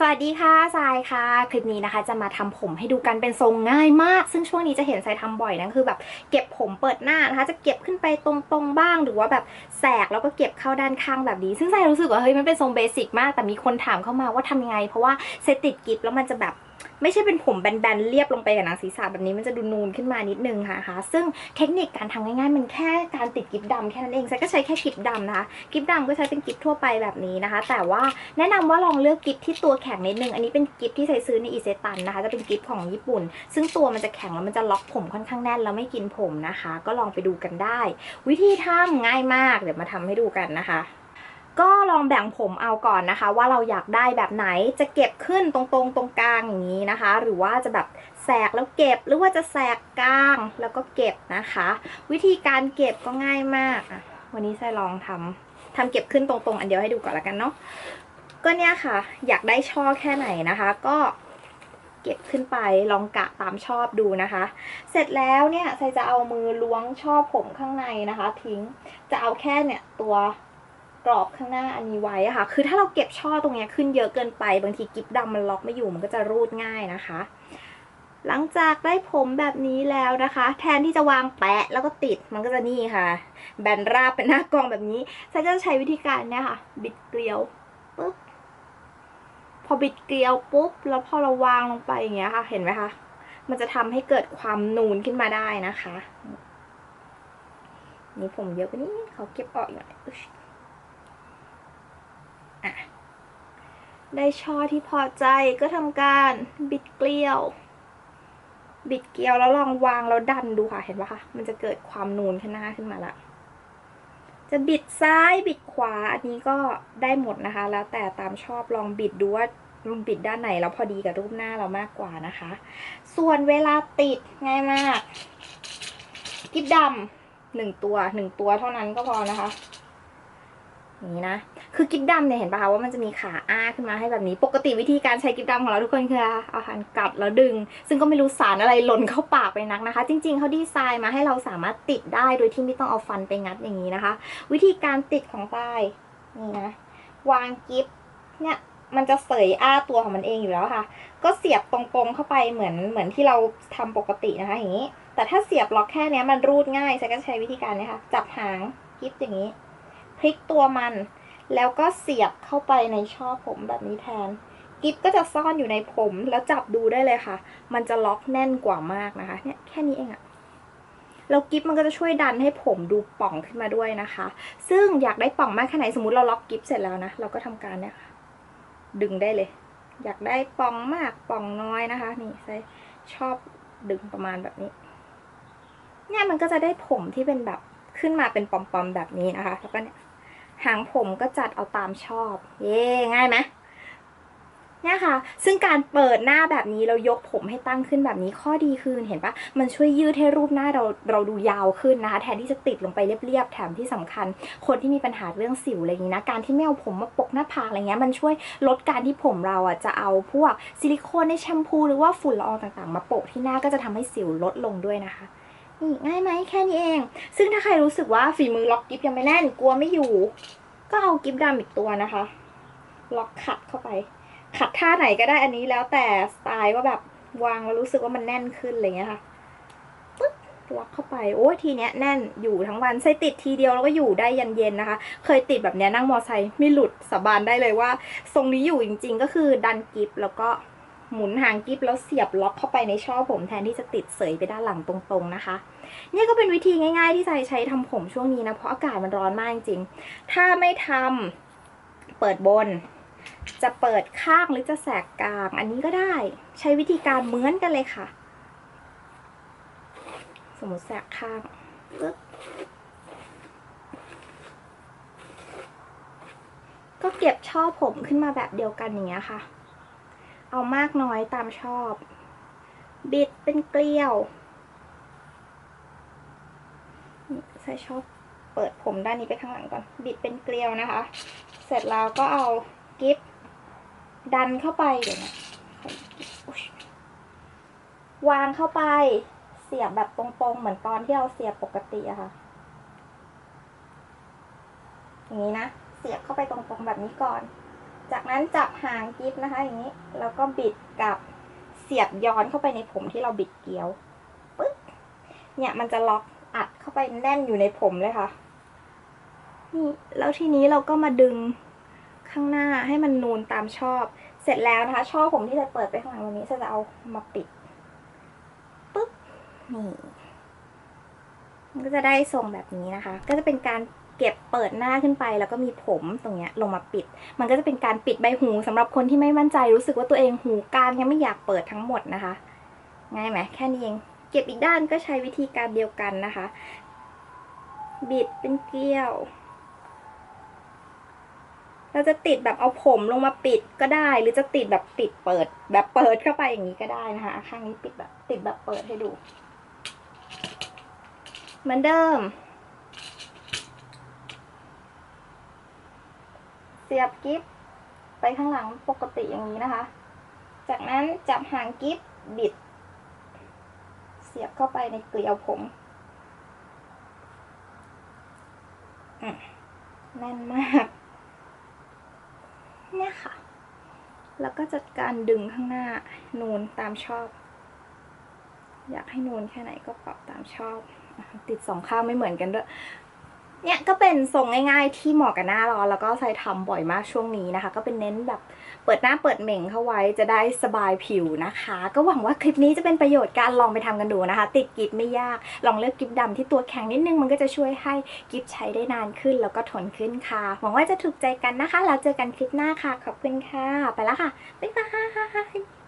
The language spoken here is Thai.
สวัสดีค่ะทรายค่ะ คลิปนี้นะคะ จะมาทำผมให้ดูกันเป็นทรงง่ายมาก ซึ่งช่วงนี้จะเห็นทรายทำบ่อยนะคือแบบเก็บผมเปิดหน้านะคะ จะเก็บขึ้นไปตรงๆบ้าง หรือว่าแบบแสกแล้วก็เก็บเข้าด้านข้างแบบนี้ ซึ่งทรายรู้สึกว่าเฮ้ยมันเป็นทรงเบสิกมาก แต่มีคนถามเข้ามาว่าทำยังไง เพราะว่าเซตติดกิฟแล้วมันจะแบบ ไม่ใช่เป็นผมแบนๆเรียบลงไปกับหนังศีรษะแบบนี้มันจะดูนูนขึ้นมานิดนึงค่ะคะซึ่งเทคนิคการทำง่ายๆ มันแค่การติดกิฟดำแค่นั้นเองฉันก็ใช้แค่กิฟดำนะคะกิฟดำก็ใช้เป็นกิฟทั่วไปแบบนี้นะคะ แต่ว่าแนะนำว่าลองเลือกกิฟที่ตัวแข็งนิดนึงอันนี้เป็นกิฟที่ใช้ซื้อในอีเซตันนะคะจะเป็นกิฟของญี่ปุ่น ซึ่งตัวมันจะแข็งแล้วมันจะล็อกผมค่อนข้างแน่นแล้วไม่กินผมนะคะ ก็ลองไปดูกันได้ วิธีทำง่ายมากเดี๋ยวมาทำให้ดูกันนะคะ ก็ลองแบ่งผมเอาก่อนนะคะ ว่าเราอยากได้แบบไหนจะเก็บขึ้นตรงๆตรงกลางอย่างนี้นะคะ หรือว่าจะแบบแสกแล้วเก็บหรือว่าจะแสกกลางแล้วก็เก็บนะคะ วิธีการเก็บก็ง่ายมากวันนี้ใส่ลองทำทำเก็บขึ้นตรงๆ อันเดียวให้ดูก่อนละกันเนาะก็เนี่ยค่ะ อยากได้ช่อแค่ไหนนะคะ ก็เก็บขึ้นไปลองกะตามชอบดูนะคะ เสร็จแล้วเนี่ยใส่จะเอามือล้วงช่อผมข้างในนะคะ ทิ้งจะเอาแค่เนี่ยตัว กรอบข้างหน้าอันนี้ไว้ค่ะ คือถ้าเราเก็บช่อตรงนี้ขึ้นเยอะเกินไป บางทีกิฟดำมันล็อกไม่อยู่มันก็จะรูดง่ายนะคะ หลังจากได้ผมแบบนี้แล้วนะคะ แทนที่จะวางแปะแล้วก็ติดมันก็จะนี่ค่ะ แบนราบเป็นหน้ากองแบบนี้ฉันจะใช้วิธีการเนี่ยค่ะ บิดเกลียวปุ๊บพอบิดเกลียวปุ๊บแล้วพอเราวางลงไปอย่างเงี้ยค่ะ เห็นไหมคะมันจะทำให้เกิดความนูนขึ้นมาได้นะคะ นี่ผมเยอะไปนิดเขาเก็บออกอีกหน่อยอึ๊ช อะ ได้ช่อที่พอใจก็ทำการบิดเกลียว บิดเกลียวแล้วลองวางแล้วดันดูค่ะเห็นปะคะมันจะเกิดความนูนขึ้นหน้าขึ้นมาละจะบิดซ้ายบิดขวาอันนี้ก็ได้หมดนะคะ แล้วแต่ตามชอบลองบิดดูว่ามันบิดด้านไหนแล้วพอดีกับรูปหน้าเรามากกว่านะคะ ส่วนเวลาติดง่ายมากกิ๊บดำหนึ่งตัวหนึ่งตัวเท่านั้นก็พอนะคะ นี้นะ คือกิ๊บดำเนี่ยเห็นปะคะว่ามันจะมีขาอ้าขึ้นมาให้แบบนี้ ปกติวิธีการใช้กิ๊บดำของเราทุกคนคือเอาหันกัดแล้วดึง ซึ่งก็ไม่รู้สารอะไรหล่นเข้าปากไปนักนะคะ จริง ๆเขาดีไซน์มาให้เราสามารถติดได้โดยที่ไม่ต้องเอาฟันไปงัดอย่างนี้นะคะ วิธีการติดของใต้นี่นะวางกิ๊บเนี่ยมันจะเสยอ้าตัวของมันเองอยู่แล้วค่ะ ก็เสียบตรงๆเข้าไปเหมือนเหมือนที่เราทำปกตินะคะอย่างนี้ แต่ถ้าเสียบล็อกแค่เนี้ยมันรูดง่ายฉันก็ใช้วิธีการนี้ค่ะจับหางกิ๊บอย่างนี้พลิกตัวมัน แล้วก็เสียบเข้าไปในช่อผมแบบนี้แทน กิฟก็จะซ่อนอยู่ในผมแล้วจับดูได้เลยค่ะ มันจะล็อกแน่นกว่ามากนะคะ เนี่ยแค่นี้เองอะแล้วกิฟมันก็จะช่วยดันให้ผมดูป่องขึ้นมาด้วยนะคะ ซึ่งอยากได้ป่องมากแค่ไหนสมมติเราล็อกกิฟเสร็จแล้วนะ เราก็ทำการเนี่ยดึงได้เลย อยากได้ป่องมากป่องน้อยนะคะ นี่ใช้ชอบดึงประมาณแบบนี้ เนี่ยมันก็จะได้ผมที่เป็นแบบขึ้นมาเป็นปอมๆแบบนี้นะคะ แล้วก็เนี่ย หางผมก็จัดเอาตามชอบ เย่ง่ายไหมเนี่ยค่ะ ซึ่งการเปิดหน้าแบบนี้เรายกผมให้ตั้งขึ้นแบบนี้ข้อดีคือเห็นปะมันช่วยยืดให้รูปหน้าเราเราดูยาวขึ้นนะคะ แทนที่จะติดลงไปเรียบๆแถมที่สำคัญ คนที่มีปัญหาเรื่องสิวอะไรอย่างนี้นะการที่ไม่เอาผมมาปกหน้าผากอะไรเงี้ยมันช่วยลดการที่ผมเราอะจะเอาพวกซิลิโคนในแชมพูหรือว่าฝุ่นละอองต่างๆ มาโปะที่หน้าก็จะทำให้สิวลดลงด้วยนะคะ นี่ง่ายไหมแค่นี้เอง ซึ่งถ้าใครรู้สึกว่าฝีมือล็อกกิฟยังไม่แน่นกลัวไม่อยู่ ก็เอากิฟดำอีกตัวนะคะ ล็อกขัดเข้าไป ขัดท่าไหนก็ได้อันนี้แล้วแต่สไตล์ว่าแบบวางแล้วรู้สึกว่ามันแน่นขึ้นอะไรเงี้ยค่ะปึ๊บล็อกเข้าไปโอ้ยทีเนี้ยแน่นอยู่ทั้งวันใส่ติดทีเดียวแล้วก็อยู่ได้ยันเย็นนะคะ เคยติดแบบเนี้ยนั่งมอไซค์ไม่หลุดสาบานได้เลยว่า ทรงนี้อยู่จริง ๆ ก็คือดันกิฟแล้วก็ หมุนหางกิฟแล้วเสียบล็อกเข้าไปในช่อผมแทนที่จะติดเสยไปด้านหลังตรงๆนะคะเนี่ยก็เป็นวิธีง่าย ๆ ที่ใจใช้ทำผมช่วงนี้นะ เพราะอากาศมันร้อนมากจริงๆถ้าไม่ทำเปิดบน จะเปิดข้างหรือจะแสกกลาง อันนี้ก็ได้ใช้วิธีการเหมือนกันเลยค่ะ สมมติแสกข้างปึ๊บก็เก็บช่อผมขึ้นมาแบบเดียวกันอย่างเงี้ยค่ะ เอามากน้อยตามชอบ บิดเป็นเกลียวใส่ชอบเปิดผมด้านนี้ไปข้างหลังก่อน บิดเป็นเกลียวนะคะ เสร็จแล้วก็เอากิฟดันเข้าไปเดี๋ยวนะวางเข้าไป เสียบแบบตรงๆ เหมือนตอนที่เราเสียบปกติอะค่ะ อย่างนี้นะ เสียบเข้าไปตรงๆแบบนี้ก่อน จากนั้นจับหางกิฟนะคะอย่างนี้ แล้วก็บิดกับเสียบย้อนเข้าไปในผมที่เราบิดเกลียวปึ๊บเนี่ยมันจะล็อกอัดเข้าไปแน่นอยู่ในผมเลยค่ะ นี่แล้วทีนี้เราก็มาดึงข้างหน้าให้มันนูนตามชอบ เสร็จแล้วนะคะ ช่อผมที่จะเปิดไปข้างหลังวันนี้จะเอามาปิดปึ๊บนี่มันก็จะได้ทรงแบบนี้นะคะ ก็จะเป็นการ เก็บเปิดหน้าขึ้นไป แล้วก็มีผมตรงเนี้ยลงมาปิด มันก็จะเป็นการปิดใบหูสำหรับคนที่ไม่มั่นใจรู้สึกว่าตัวเองหูกลางยังไม่อยากเปิดทั้งหมดนะคะ ง่ายไหมแค่นี้เอง เก็บอีกด้านก็ใช้วิธีการเดียวกันนะคะ บิดเป็นเกลียวเราจะติดแบบเอาผมลงมาปิดก็ได้ หรือจะติดแบบติดเปิด แบบเปิดเข้าไปอย่างนี้ก็ได้นะคะ ข้างนี้ปิดแบบติดแบบเปิดให้ดู เหมือนเดิม เสียบกิฟไปข้างหลังปกติอย่างนี้นะคะ จากนั้นจับหางกิฟบิด เสียบเข้าไปในเกลียวผมแน่นมากเนี่ยค่ะ แล้วก็จัดการดึงข้างหน้านูนตามชอบ อยากให้นูนแค่ไหนก็ปรับตามชอบ ติดสองข้างไม่เหมือนกันด้วย เนี่ยก็เป็นทรงง่ายๆที่เหมาะกับหน้าร้อนแล้วก็ใส่ทำบ่อยมากช่วงนี้นะคะ ก็เป็นเน้นแบบเปิดหน้าเปิดเหม่งเข้าไว้จะได้สบายผิวนะคะ ก็หวังว่าคลิปนี้จะเป็นประโยชน์การลองไปทำกันดูนะคะ ติดกิฟไม่ยากลองเลือกกิฟดำที่ตัวแข็งนิดนึงมันก็จะช่วยให้กิฟใช้ได้นานขึ้นแล้วก็ทนขึ้นค่ะ หวังว่าจะถูกใจกันนะคะแล้วเจอกันคลิปหน้าค่ะ ขอบคุณค่ะ ไปแล้วค่ะบ๊ายบาย